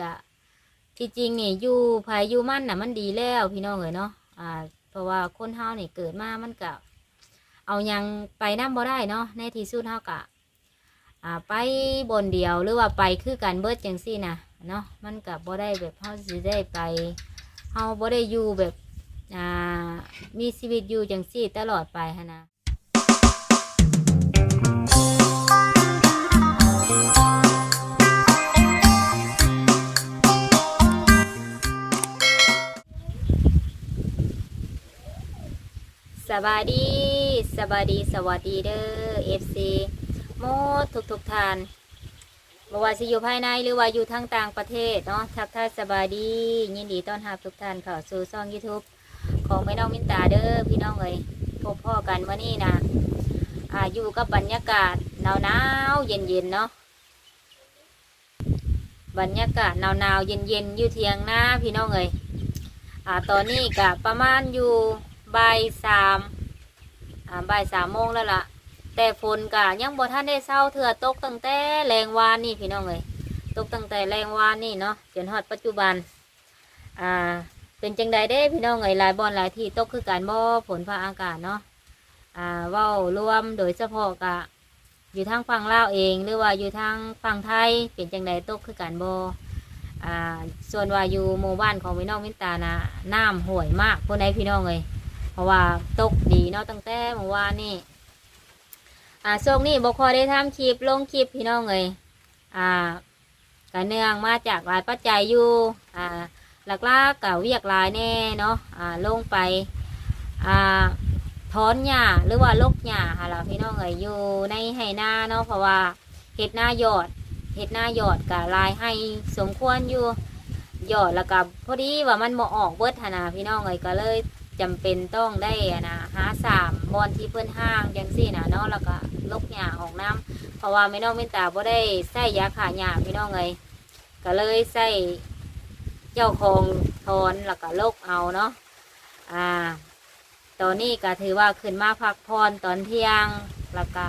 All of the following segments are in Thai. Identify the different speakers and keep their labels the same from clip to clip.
Speaker 1: กะ ที่จริงนี่อยู่ภายอยู่มั่นน่ะมันดีแล้วพี่น้องเอ๋ยเนาะอ่า เพราะว่าคนเฮานี่เกิดมามันกะเอายังไปน้ำบ่ได้เนาะในที่สุดเฮากะอ่าไปบนเดียวหรือว่าไปคือการเบิดจังซี่นะเนาะมันกับบ่ได้แบบเฮาสิได้ไปเฮาบ่ได้อยู่แบบอ่ามีชีวิตอยู่จังซี่ตลอดไปหั้นนะ บายดีสบายดีสวัสดีเด้อ FC โมดทุกทุกท่านบว่าสิอยู่ภายในหรือว่าอยู่ทางต่างประเทศเนาะทักทายสบายดี ยินดีต้อนรับทุกท่านเข้าสู่ช่อง YouTube ของแม่น้องมินตาเด้อพี่น้องเอ้ยพบพ่อกันวันนี้นะอาอยู่กับบรรยากาศหนาวหนาวเย็นเย็นเนาะบรรยากาศหนาวหนาวเย็นเย็นอยู่เทียงหน้าพี่น้องเอ้ยอ่าตอนนี้กะประมาณอยู่ บ่ายสามอ่าบ่ายสามโมงแล้วล่ะ แต่ฝนกะยังบ่ท่านได้เศร้าเถื่อตกตั้งแต่แรงวานนี่พี่น้องเอ้ยตกตั้งแต่แรงวานนี่เนาะจนฮอดปัจจุบันอ่าเป็นจังใดเด้พี่น้องเอ้ยหลายบอนหลายที่ตกคือการบ่ฝนฟ้าอากาศเนาะอ่าเว้ารวมโดยเฉพาะกะอยู่ทางฝั่งลาวเอง หรือว่าอยู่ทางฝั่งไทยเป็นจังใดตกคือการบ่อ่าส่วนว่าอยู่หมู่บ้านของพี่น้องมินตานะน้ำห่วยมากคนใดพี่น้องเอ้ย เพราะว่าตกดีเนาะตั้งแต่เมื่อวานนี่อ่าช่วงนี้บคอยได้ทำคลิปลงคลิปพี่น้องเลยอ่าก็เนื่องมาจากหลายปัจจัยอยู่อ่าหลักๆกับเวียกลายแน่เนาะอ่าลงไปอ่าถอนหญ้าหรือว่าลกหญ้าค่ะเราพี่น้องเอ้ยอยู่ในไหน้าเนาะเพราะว่าเห็ดหน้าหยอดเห็ดหน้าหยอดกับลายให้สมควรอยู่หยอดแล้วกับพอดีว่ามันบ่ออกเบิดหนาพี่น้องเอ้ยก็เลย จำเป็นต้องได้นะหาสามบอนที่เพื่อนห้างจังซี่นะเนาะแล้วก็ลกหญ้าออกน้ำเพราะว่าไม่น้องเมนตาบ่ได้ใส่ยาขาหญ้าพี่น้องเอ้ยก็เลยใส่เจ้าของทอนแล้วก็ลกเอาเนาะอ่า ตอนนี้ก็ถือว่าขึ้นมาพักพรตอนเที่ยงแล้วก็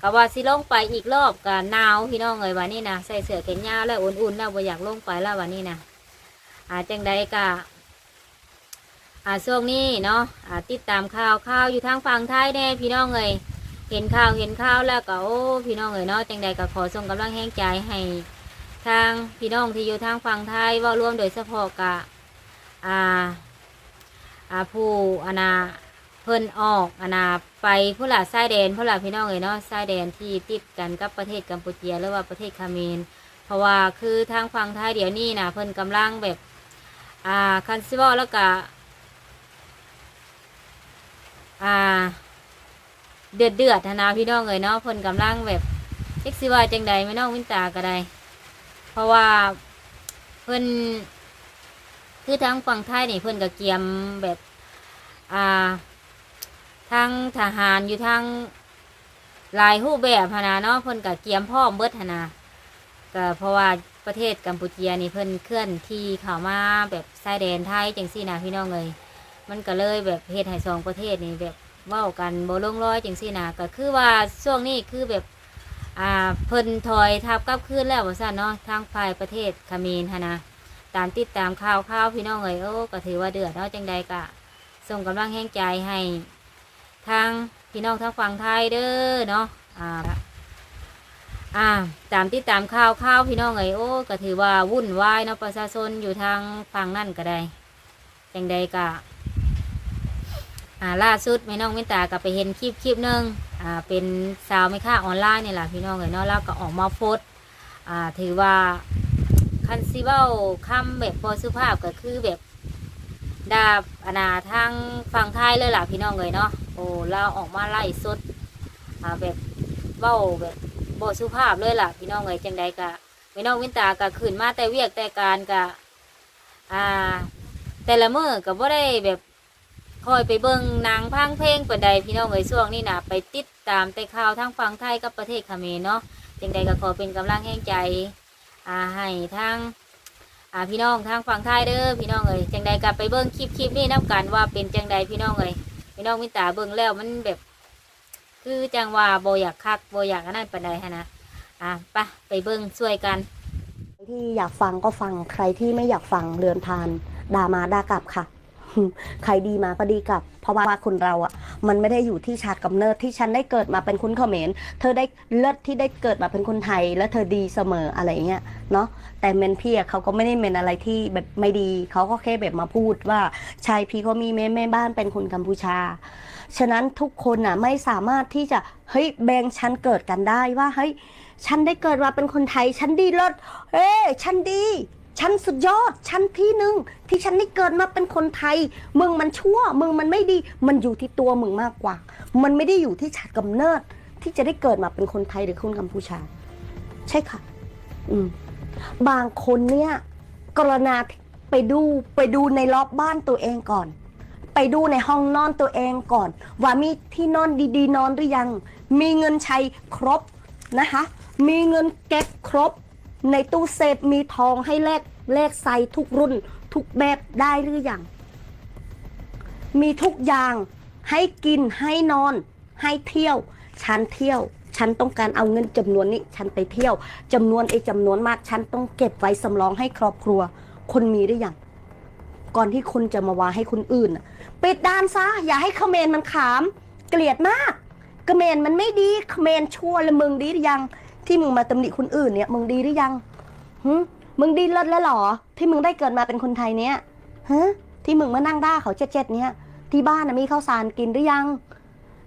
Speaker 1: ก็ว่าสิลงไปอีกรอบก็หนาวพี่น้องเอ้ยวันนี้นะใส่เสื้อแขนยาวแล้วอุ่นๆแล้วบ่อยากลงไปแล้ววันนี้นะอ่าจังใดก็ อ่าช่วงนี้เนาะอ่าติดตามข่าวข่าวอยู่ทางฝั่งไทยแน่พี่น้องเลยเห็นข่าวเห็นข่าวแล้วก็โอ้พี่น้องเลยเนาะจังใดก็ขอส่งกำลังแห่งใจให้ทางพี่น้องที่อยู่ทางฝั่งไทยว่าร่วมโดยเฉพาะกะอ่าอ่าผู้อานาเพิ่นออกอานาไปผู้หลาชายแดนผู้หลาพี่น้องเลยเนาะชายแดนที่ติดกันกับประเทศกัมพูชีหรือว่าประเทศเขมรเพราะว่าคือทางฝั่งไทยเดี๋ยวนี้นะเพิ่นกำลังแบบอ่าคันซิเวแล้วก็ อ่า เดือดเดือดนะพี่น้องเลยเนาะเพิ่นกำลังแบบเอ็กซิว่าจังใดไม่น้องวินตาก็ได้ เพราะว่าเพิ่นคือทางฝั่งไทยนี่เพิ่นก็เกียมแบบอ่าทางทหารอยู่ทางหลายรูปแบบหนนะเนาะเพิ่นก็เกียมพร้อมเบิดหนนะก็เพราะว่าประเทศกัมพูชีนี่เพิ่นเคลื่อนที่เข้ามาแบบชายแดนไทยจังซี่นะพี่น้องเลย มันก็เลยแบบเฮ็ดให้สองประเทศนี่แบบเว้ากันบ่ลงร้อยจังซี่นะก็คือว่าช่วงนี้คือแบบอ่าเพิ่นถอยทับกลับคืนแล้วว่าซั่นเนาะทางฝ่ายประเทศเขมรหนนะตามติดตามข่าวข่าวพี่น้องเอ้ยโอ้ก็ถือว่าเดือดเนาะจังใดก็ส่งกำลังแห่งใจให้ทางพี่น้องทางฝั่งไทยเด้อเนาะอ่าอ่าตามติดตามข่าวข่าวพี่น้องเอ้ยโอ้ก็ถือว่าวุ่นวายเนาะประชาชนอยู่ทางฝั่งนั่นก็ได้จังใดก็ อ่าล่าสุดแม่น้องเมตตาก็ไปเห็นคลิปคลิปหนึ่งอ่าเป็นสาวไม่ค่าออนไลน์นี่แหละพี่น้องเลยเนาะแล้วก็ออกมาโพสต์อ่าถือว่าคันซิเว้าคำแบบพอสุภาพก็คือแบบดาบอนาทางฝั่งไทยเลยล่ะพี่น้องเลยเนาะโอ้เราออกมาไล่สดอ่าแบบเว้าแบบบสุภาพเลยล่ะพี่น้องเลยจังใดกะแม่น้องวินตาก็ขึ้นมาแต่เวียกแต่การกะอ่า แต่ละมือก็บ่ได้แบบ คอยไปเบิ่งหนางพังเพลงปานใดพี่น้องเอ้ยช่วงนี้นะไปติดตามแต่ข่าวทางฝั่งไทยกับประเทศเขมรเนาะจังใดก็ขอเป็นกำลังแห่งใจอ่าให้ทางอ่าพี่น้องทางฝั่งไทยเด้อพี่น้องเอ้ยจังใดก็ไปเบิ่งคลิปคลิปนี้นับกันว่าเป็นจังใดพี่น้องเอ้ยพี่น้องมิตาเบิ่งแล้วมันแบบ คือจังว่าโบอยากคักโบอยากอันนั้นปานใดฮะนะอ่าไปะไปเบิ่งช่วยกัน
Speaker 2: ที่อยากฟังก็ฟังใครที่ไม่อยากฟังเรือนพานด่ามาด่ากลับค่ะ ใครดีมาก็ดีกลับ เพราะว่าคนเราอะ มันไม่ได้อยู่ที่ชาติกำเนิดที่ฉันได้เกิดมาเป็นคนเขมร เธอได้เลิศที่ได้เกิดมาเป็นคนไทย และเธอดีเสมออะไรเงี้ยเนาะแต่เมนพี่อะเขาก็ไม่ได้เมนอะไรที่แบบไม่ดีเขาก็แค่แบบมาพูดว่าชายพี่เขามีแม่แม่บ้านเป็นคนกัมพูชา ฉะนั้นทุกคนน่ะไม่สามารถที่จะเฮ้ยแบ่งฉันเกิดกันได้ว่าเฮ้ยฉันได้เกิดมาเป็นคนไทย ฉันดีเลิศเอ้ฉันดี ฉันสุดยอด ฉันที่หนึ่งที่ฉันได้เกิดมาเป็นคนไทย มึงมันชั่ว มึงมันไม่ดี มันอยู่ที่ตัวมึงมากกว่า มันไม่ได้อยู่ที่ชาติกำเนิด ที่จะได้เกิดมาเป็นคนไทยหรือคนกัมพูชา ใช่ค่ะ อืม บางคนเนี่ยกรณาไปดูไปดูในรอบบ้านตัวเองก่อน ไปดูในห้องนอนตัวเองก่อน ว่ามีที่นอนดีๆ นอนหรือยัง มีเงินใช้ครบนะคะ มีเงินเก็บครบ ในตู้เซฟมีทองให้แลกแลกใส่ทุกรุ่น ทุกแบบได้หรือยังมีทุกอย่างให้กินให้นอน ให้เที่ยว ฉันเที่ยว ฉันต้องการเอาเงินจำนวนนี้ ฉันไปเที่ยวจำนวนไอ้จำนวนมาก ฉันต้องเก็บไว้สำรองให้ครอบครัว คนมีได้ยังก่อนที่คนจะมาว่าให้คนอื่นปิดด้านซะอย่าให้เขมรมันขาม เกลียดมากเขมรมันไม่ดีเขมรชั่วล้วมึงดีหรือยัง ที่มึงมาตำหนิคนอื่นเนี่ย มึงดีหรือยังหึมึงดีเลิศแล้วหรอ ที่มึงได้เกิดมาเป็นคนไทยเนี่ยฮะที่มึงมานั่งด่าเขาเจ็ดๆเนี่ย ที่บ้านนะมีข้าวสารกินหรือยัง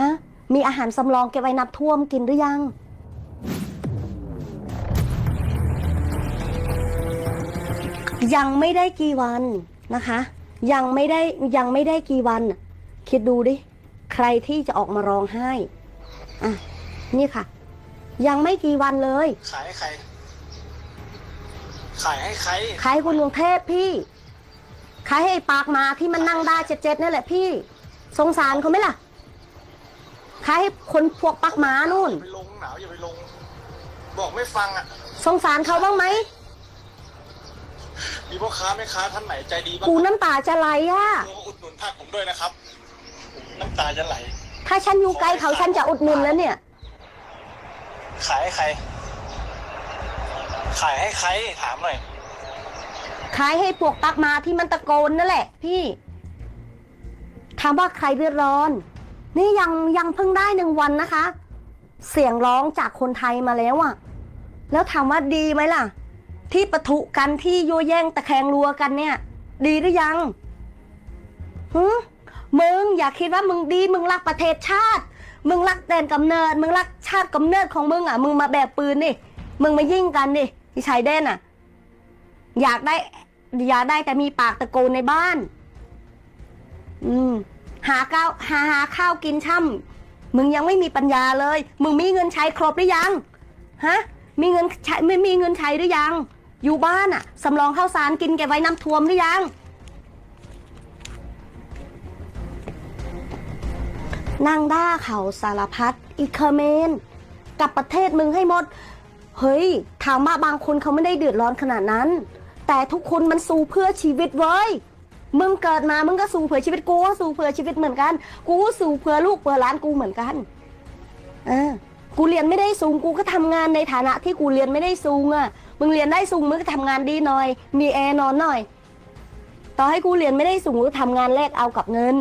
Speaker 2: ฮะมีอาหารสำรองเก็บไว้นับท่วมกินหรือยังยังไม่ได้กี่วันนะคะ ยังไม่ได้ยังไม่ได้กี่วัน คิดดูดิ ใครที่จะออกมาร้องไห้อะนี่ค่ะ ยังไม่กี่วันเลย
Speaker 3: ขายให้ใคร ขายให้ใคร
Speaker 2: ขายคนกรุงเทพพี่ ขายให้ไอ้ปากหมาที่มันนั่งได้เจ็ดๆนี่แหละพี่ สงสารเขาไหมล่ะ ขายให้คนพวกปากหมานู่น
Speaker 3: อย่าไปลงหนาวอย่าไปลง บอกไม่ฟังอะ
Speaker 2: สงสารเขาบ้างไหม
Speaker 3: มีพ่อค้าแม่ค้าท่านไหนใจดีบ้าง
Speaker 2: กูน้ำตาจะไหลอะ
Speaker 3: โทรมาอุดหนุนผักผมด้วยนะครับ น้ำตาจะไหล
Speaker 2: ถ้าฉันอยู่ใกล้เขาฉันจะอุดหนุนแล้วเนี่ย
Speaker 3: ขายให้ใคร ขายให้ใครถามหน่อย
Speaker 2: ขายให้พวกปักมาที่มันตะโกนนั่นแหละ พี่ถามว่าใครเดือดร้อน นี่ยังยังเพิ่งได้หนึ่งวันนะคะ เสียงร้องจากคนไทยมาแล้วอะแล้วถามว่าดีไหมล่ะ ที่ปะทุกันที่โยแย่งตะแคงรัวกันเนี่ย ดีหรือยังหืมึงอย่าคิดว่ามึงดีมึงรักประเทศชาติ มึงรักแดนกำเนิด มึงรักชาติกำเนิดของมึงอะ มึงมาแบบปืนนี่มึงมายิ่งกันดิที่ชายแดนอะ อยากได้อยากได้แต่มีปากตะโกนในบ้าน อืม หาข้าวหาหาข้าวกินช่ำมึงยังไม่มีปัญญาเลย มึงมีเงินใช้ครบหรือยัง ฮะ มีเงินใช้ไม่มีเงินใช้หรือยัง อยู่บ้านอะสำรองข้าวสารกินเก็บไว้น้ำท่วมหรือยัง นางด่าเขาสารพัดอีเคอร์เมนกับประเทศมึงให้หมด เฮ้ย ถามว่าบางคนเขาไม่ได้เดือดร้อนขนาดนั้น แต่ทุกคนมันสู้เพื่อชีวิตเว้ยมึงเกิดมามึงก็สู้เพื่อชีวิตกูก็สู้เพื่อชีวิตเหมือนกัน กูก็สู้เพื่อลูกเพื่อหลานกูเหมือนกันเออกูเรียนไม่ได้สูงกูก็ทำงานในฐานะที่กูเรียนไม่ได้สูงอะ่ะ มึงเรียนได้สูงมึงก็ทำงานดีหน่อย มีแอร์นอนหน่อย ต่อให้กูเรียนไม่ได้สูงกูทำงานแลกเอากับเงิน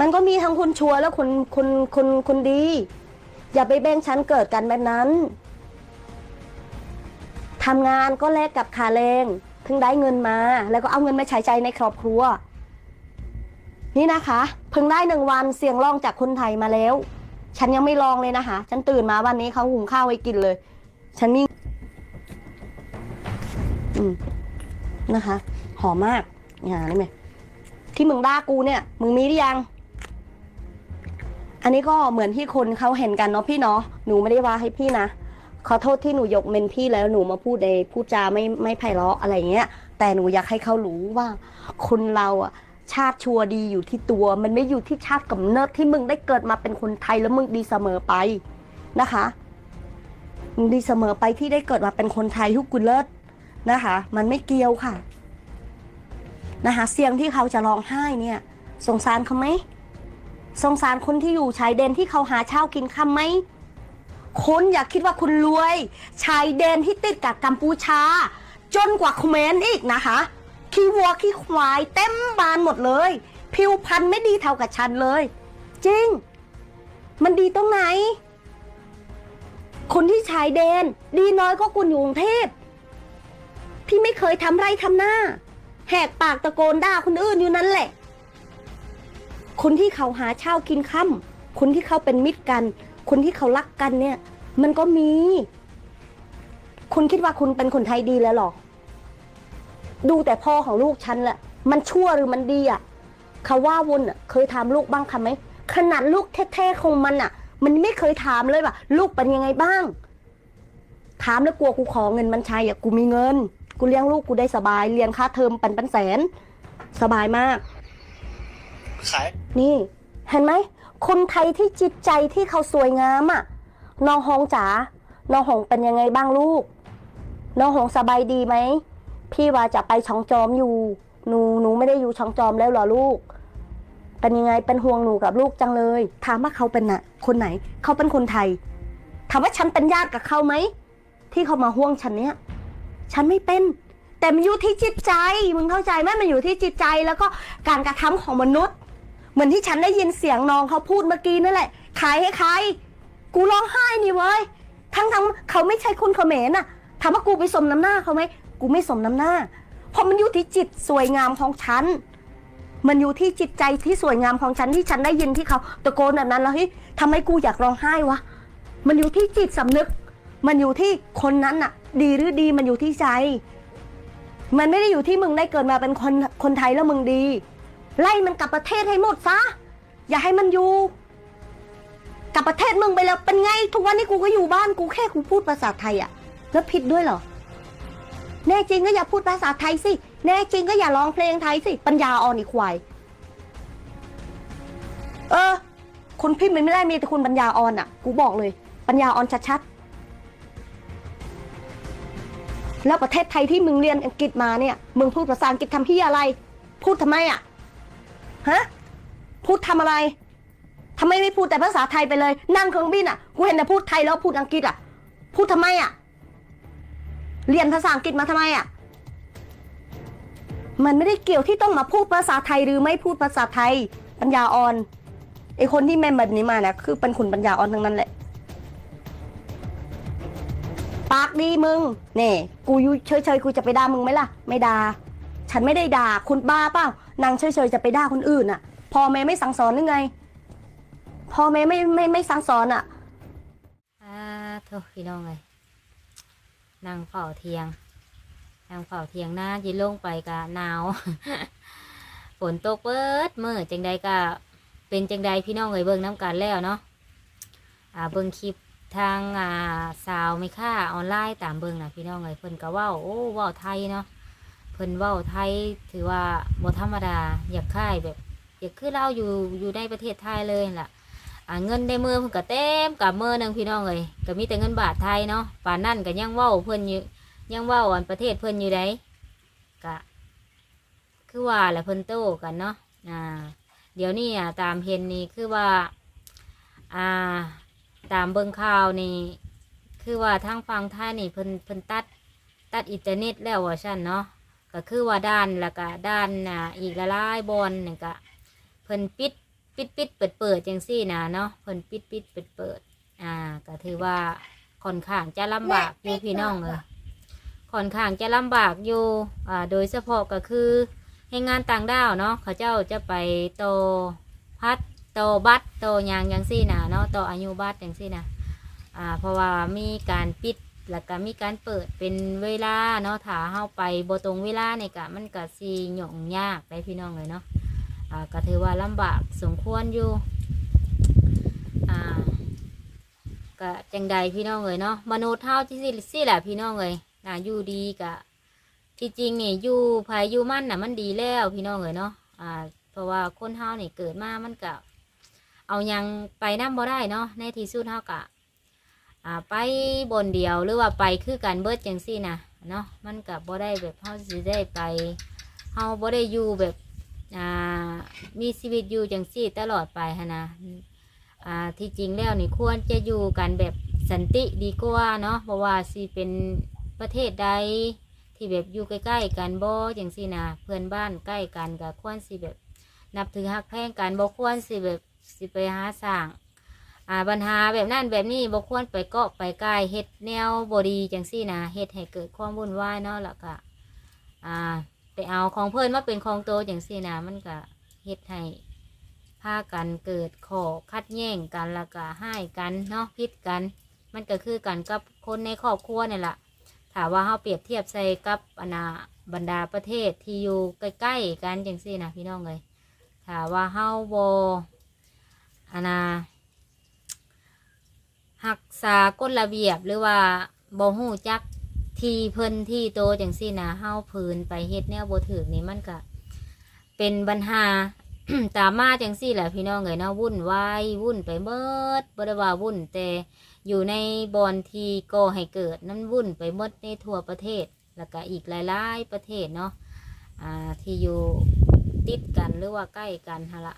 Speaker 2: มันก็มีทั้งคนชั่วและคนคนคนคนดี อย่าไปแบ่งชั้นเกิดกันแบบนั้นทำงานก็แลกกับค่าแรงถึงได้เงินมา แล้วก็เอาเงินมาใช้ใจในครอบครัว นี่นะคะ เพิ่งได้หนึ่งวันเสียงร้องจากคนไทยมาแล้ว ฉันยังไม่ลองเลยนะคะ ฉันตื่นมาวันนี้เขาหุงข้าวไว้กินเลย ฉันมีอืมนะคะ หอมมากอย่านี่ไหมที่มึงด่ากูเนี่ย มึงมีหรือยัง อันนี้ก็เหมือนที่คนเขาเห็นกันเนาะพี่เนาะหนูไม่ได้ว่าให้พี่นะขอโทษที่หนูยกเมนพี่แล้วหนูมาพูดในพูดจาไม่ไม่ไพเราะอะไรเงี้ย แต่หนูอยากให้เขารู้ว่า คนเราอะชาติชัวดีอยู่ที่ตัว มันไม่อยู่ที่ชาติกำเนิดที่มึงได้เกิดมาเป็นคนไทยแล้วมึงดีเสมอไปนะคะมึงดีเสมอไปที่ได้เกิดมาเป็นคนไทยทุกกุลเลิศนะคะ มันไม่เกี่ยวค่ะ นะคะเสียงที่เขาจะร้องไห้เนี่ย สงสารเขาไหม สงสารคนที่อยู่ชายแดนที่เขาหาเช้ากินค่ำไหมคุณอย่าคิดว่าคุณรวย ชายแดนที่ติดกับกัมพูชา จนกว่าเขมรอีกนะคะขี้วัวขี้ควายเต็มบานหมดเลย ผิวพรรณไม่ดีเท่ากับฉันเลย จริง มันดีตรงไหน คนที่ชายแดน ดีน้อยก็คุณอยู่กรุงเทพพี่ไม่เคยทำไรทำหน้า แหกปากตะโกนด่าคนอื่นอยู่นั่นแหละ คนที่เขาหาเช่ากินค่ำคนที่เขาเป็นมิตรกัน คนที่เขารักกันเนี่ย มันก็มี คุณคิดว่าคุณเป็นคนไทยดีแล้วหรอ ดูแต่พ่อของลูกฉันแหละ มันชั่วหรือมันดีอะเขาว่าวนอะเคยถามลูกบ้างคำไหมขนาดลูกแท้ๆของมันอะ มันไม่เคยถามเลยว่าลูกเป็นยังไงบ้าง ถามแล้วกลัวกูขอเงินมันใช้อะกูมีเงิน กูเลี้ยงลูกกูได้สบายเรียนค่าเทอมเป็นเป็นแสน สบายมาก
Speaker 3: ขาย
Speaker 2: นี่เห็นไหม คนไทยที่จิตใจที่เขาสวยงามอะ่ะน้องหงจ๋าน้องหงเป็นยังไงบ้างลูก น้องหงสบายดีไหม พี่ว่าจะไปช่องจอมอยู่ หนูหนูไม่ได้อยู่ช่องจอมแล้วหรอลูก เป็นยังไงเป็นห่วงหนูกับลูกจังเลย ถามว่าเขาเป็นน่ะคนไหน เขาเป็นคนไทย ถามว่าฉันเป็นญาติกับเขาไหม ที่เขามาห่วงฉันเนี้ยฉันไม่เป็น แต่มันอยู่ที่จิตใจ มึงเข้าใจไหมมันอยู่ที่จิตใจแล้วก็การกระทำของมนุษย์ เหมือนที่ฉันได้ยินเสียงน้องเขาพูดเมื่อกี้นั่นแหละขายให้ใคร กูร้องไห้นี่เว้ย ทั้งทั้งๆเขาไม่ใช่คนเขมรน่ะ ถามว่ากูไปสมน้ำหน้าเขาไหม กูไม่สมน้ำหน้า เพราะมันอยู่ที่จิตสวยงามของฉัน มันอยู่ที่จิตใจที่สวยงามของฉันที่ฉันได้ยินที่เขาตะโกนแบบนั้นแล้วเฮ้ยทำไมกูอยากร้องไห้วะ มันอยู่ที่จิตสำนึก มันอยู่ที่คนนั้นน่ะ ดีหรือดีมันอยู่ที่ใจ มันไม่ได้อยู่ที่มึงได้เกิดมาเป็นคนคนไทยแล้วมึงดี ไล่มันกลับประเทศให้หมดซะ อย่าให้มันอยู่ กลับประเทศมึงไปแล้วเป็นไง ทุกวันนี้กูก็อยู่บ้านกูแค่กูพูดภาษาไทยอะแล้วผิดด้วยเหรอ แน่จริงก็อย่าพูดภาษาไทยสิ แน่จริงก็อย่าร้องเพลงไทยสิ ปัญญาอ่อนอีควาย เออคุณพิมพ์มันไม่ได้มีแต่คุณปัญญาอ่อนอะกูบอกเลย ปัญญาอ่อนชัดๆ แล้วประเทศไทยที่มึงเรียนอังกฤษมาเนี่ย มึงพูดภาษาอังกฤษทำพี่อะไร พูดทำไมอะ ฮะพูดทำอะไรทำไมไม่พูดแต่ภาษาไทยไปเลย นั่งเครื่องบินอะกูเห็นแต่พูดไทยแล้วพูดอังกฤษอะพูดทำไมอะเรียนภาษาอังกฤษมาทำไมอะมันไม่ได้เกี่ยวที่ต้องมาพูดภาษาไทยหรือไม่พูดภาษาไทย ปัญญาอ่อนไอคนที่แม่นแบบนี้มาเนี่ยคือเป็นคนปัญญาอ่อนทั้งนั้นแหละ ปากดีมึงเน่กูอยู่เฉยๆกูจะไปด่ามึงไหมล่ะ ไม่ด่าฉันไม่ได้ด่าคุณบ้าเปล่า นางเฉยๆจะไปด่าคนอื่นอะพ่อแม่ไม่สั่งสอนหรือไงพ่อแม่ไม่ไม่ไม่สั่งสอนอะ
Speaker 1: อ่าโทษพี่น้องเลยนั่งเฝ้าเทียงนั่งเฝ้าเทียงหน้ายินลงไปกะหนาวฝนตกเปิดมือจังใดก็เป็นจังใดพี่น้องเลยเบิ่งน้ำกันแล้วเนาะอ่าเบิ่งคลิปทางอ่าสาวไม่ค่าออนไลน์ตามเบิ่งนะพี่น้องเลยเพิ่นก็ว้าโอ้เว้าไทยเนาะ เพิ่นเว้าไทยถือว่าบ่ธรรมดา อยากค่ายแบบ อยากคือเราอยู่อยู่ในประเทศไทยเลยล่ะอ่าเงินในมือเพิ่นก็เต็มกับมือหนึงพี่น้องเลยก็มีแต่เงินบาทไทยเนาะป่านนั่นก็ยังเว้าเพิ่นอยู่ยังเว้าอันประเทศเพิ่นอยู่ไดก็คือว่าแหละเพิ่นโตกันเนาะอ่าเดี๋ยวนี้อะตามเห็นนี่คือว่าอ่าตามเบิ่งข่าวนี่คือว่าทางฝั่งไทยนี่เพิ่นเพิ่นตัดตัดอินเทอร์เน็ตแล้วว่าซั่นเนาะ ก็คือว่าด้านแล้วก็ด้านอ่าอีกละลายบอลนี่ก็เพิ่นปิดปิดปิดเปิดเปิดจังซี่นะเนาะเพิ่นปิดปิดเปิดเปิดอ่าก็ถือว่าค่อนข้างจะลำบากอยู่พี่น้องเลยค่อนข้างจะลำบากอยู่อ่าโดยเฉพาะก็คือให้งานต่างด้าวเนาะเขาเจ้าจะไปโตพัดโตบัตรโตยางจังซี่นะเนาะโตอายุบัตรจังซี่นะอ่าเพราะว่ามีการปิด แล้วก็มีการเปิดเป็นเวลาเนาะถ้าเฮาไปบ่ตรงเวลาเนี่ยก็มันก็สิหยงยากได้พี่น้องเลยเนาะอ่าก็ถือว่าลำบากสมควรอยู่อ่าก็จังใดพี่น้องเลยเนาะมนุษย์เท่าที่สิสิแหละพี่น้องเลยน่าอยู่ดีกะที่จริงนี่อยู่ภายอยู่มั่นน่ะมันดีแล้วพี่น้องเลยเนาะอ่าเพราะว่าคนเฮานี่เกิดมามันกะเอายังไปน้ำบ่ได้เนาะในที่สุดเฮากะ อ่าไปบนเดียวหรือว่าไปคือการเบิดจังซี่นะเนาะมันกับบ่ได้แบบเฮาสิได้ไปเฮาบ่ได้อยู่แบบอ่ามีชีวิตอยู่จังซี่ตลอดไปฮะนะอ่าที่จริงแล้วนี่ควรจะอยู่กันแบบสันติดีกว่าเนาะเพราะว่าสิเป็นประเทศใดที่แบบอยู่ใกล้ๆกันบ่อย่างสินะเพื่อนบ้านใกล้กันก็ควรสิแบบ นับถือฮักแพงกันบ่ควรสิแบบสิไปหาสร้าง อ่าปัญหาแบบนั้นแบบนี้บ่ควรไปเกาะไปใกล้เฮ็ดแนวบ่ดีจังซี่นะเฮ็ดให้เกิดความวุ่นวายเนาะแล้วก็อ่าไปเอาของเพิ่นมาเป็นของโตจังซี่นะมันก็เฮ็ดให้พากันเกิดข้อคัดแย้งกันแล้วก็ให้กันเนาะพิดกัน มันก็คือกันกับคนในครอบครัวนี่แหละถามว่าเฮาเปรียบเทียบใส่กับอนาบรรดาประเทศที่อยู่ใกล้ๆกันจังซี่นะพี่น้องเอ้ยถามว่าเฮาบ่อนา หักษากฎระเบียบหรือว่าบ่ฮู้จักที่เพิ่นที่โตจังซี่นะเฮาพื้นไปเฮ็ดแนวบ่ถูกนี่มันก็เป็นปัญหา ตามมาจังซี่แหละพี่น้องเอ้ยเนาะวุ่นวายวุ่นไปเบิดบ่ได้ว่าวุ่นแต่อยู่ในบอนที่ก่อให้เกิดนั้นวุ่นไปหมดในทั่วประเทศ แล้วก็อีกหลาย ๆ ประเทศเนาะอ่าที่อยู่ติดกันหรือว่าใกล้กันหั่นละ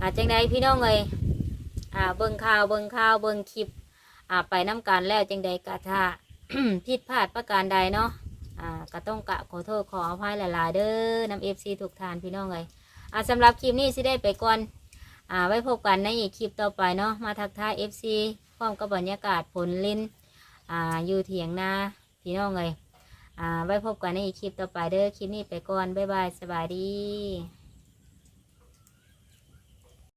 Speaker 1: อาจังใดพี่น้องเอ้ย อ่าเบิ่งข่าวเบิ่งข่าวเบิ่งคลิปอ่าไปน้ำกันแล้วจังใดกะถ้า ผิดพลาดประการใดเนาะอ่าก็ต้องกะขอโทษขออภัยหลายๆเด้อน้ำเอฟซีทุกทานพี่น้องเลยอ่าสำหรับคลิปนี้สิได้ไปก่อนอ่าไว้พบกันในอีกคลิปต่อไปเนาะมาทักทายเอฟซีพร้อมกับบรรยากาศผลลิ้นอ่าอยู่เถียงนาพี่น้องเลยอ่าไว้พบกันในอีกคลิปต่อไปเด้อคลิปนี้ไปก่อนบ๊ายบายสบายดี